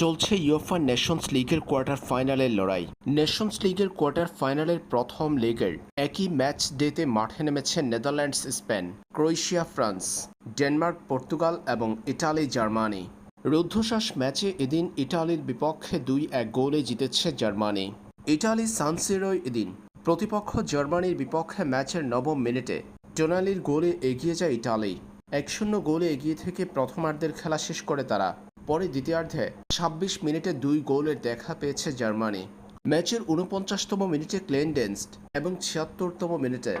চলছে UEFA Nations লিগের quarter ফাইনালের লড়াই। নেশনস লিগের কোয়ার্টার ফাইনালের প্রথম লিগের একই ম্যাচ ডেতে মাঠে নেমেছে Netherlands Spain Croatia France Denmark Portugal এবং ইটালি জার্মানি রুদ্ধশ্বাস ম্যাচে এদিন ইটালির বিপক্ষে দুই এক গোলে জিতেছে জার্মানি। ইটালি সানসিরোয় এদিন প্রতিপক্ষ জার্মানির বিপক্ষে ম্যাচের নবম মিনিটে টোনালির গোলে এগিয়ে যায় ইটালি। এক শূন্য গোলে এগিয়ে থেকে প্রথমার্ধের খেলা শেষ করে তারা। পরে দ্বিতীয়ার্ধে ছাব্বিশ মিনিটে দুই গোলের দেখা পেয়েছে জার্মানি। ম্যাচের উনপঞ্চাশতম মিনিটে ক্লেনডেন্সড এবং ছিয়াত্তরতম মিনিটে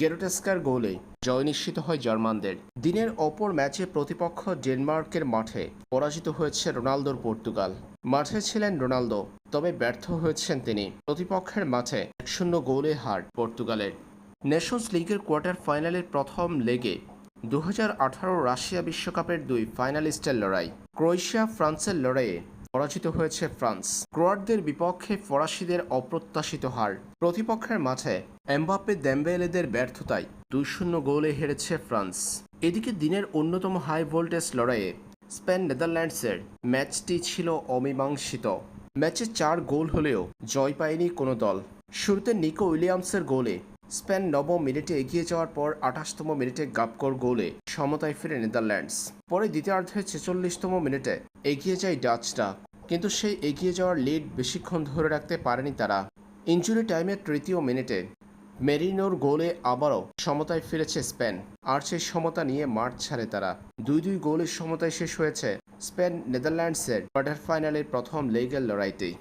গেরোটেস্কার গোলে জয় নিশ্চিত হয় জার্মানদের। দিনের অপর ম্যাচে প্রতিপক্ষ ডেনমার্কের মাঠে পরাজিত হয়েছে রোনালদোর পর্তুগাল। মাঠে ছিলেন রোনালদো, তবে ব্যর্থ হয়েছেন তিনি। প্রতিপক্ষের মাঠে এক শূন্য গোলে হার পর্তুগালের। নেশনস লিগের কোয়ার্টার ফাইনালের প্রথম লেগে দু হাজার আঠারো রাশিয়া বিশ্বকাপের দুই ফাইনালিস্টের লড়াই। ক্রোয়েশিয়া, ফ্রান্সের লড়াইয়ে পরাজিত হয়েছে ফ্রান্স। ক্রোয়াটদের বিপক্ষে ফরাসিদের অপ্রত্যাশিত হার। প্রতিপক্ষের মাঠে এমবাপ্পে দ্যাম্বেলেদের ব্যর্থতায় দুই শূন্য গোলে হেরেছে ফ্রান্স। এদিকে দিনের অন্যতম হাই ভোল্টেজ লড়াইয়ে স্পেন, নেদারল্যান্ডসের ম্যাচটি ছিল অমীমাংসিত। ম্যাচে চার গোল হলেও জয় পায়নি কোনো দল। শুরুতে নিকো উইলিয়ামসের গোলে স্পেন নবম মিনিটে এগিয়ে যাওয়ার পর আঠাশতম মিনিটে গাপকর গোলে সমতায় ফিরে নেদারল্যান্ডস। পরে দ্বিতীয়ার্ধে ছেচল্লিশতম মিনিটে এগিয়ে যায় ডাচরা। কিন্তু সেই এগিয়ে যাওয়ার লিড বেশিক্ষণ ধরে রাখতে পারেনি তারা। ইঞ্জুরি টাইমের তৃতীয় মিনিটে মেরিনোর গোলে আবারও সমতায় ফিরেছে স্পেন। আর সেই সমতা নিয়ে মাঠ ছাড়ে তারা। দুই দুই গোলের সমতায় শেষ হয়েছে স্পেন নেদারল্যান্ডসের কোয়ার্টার ফাইনালের প্রথম লেগের লড়াইতেই।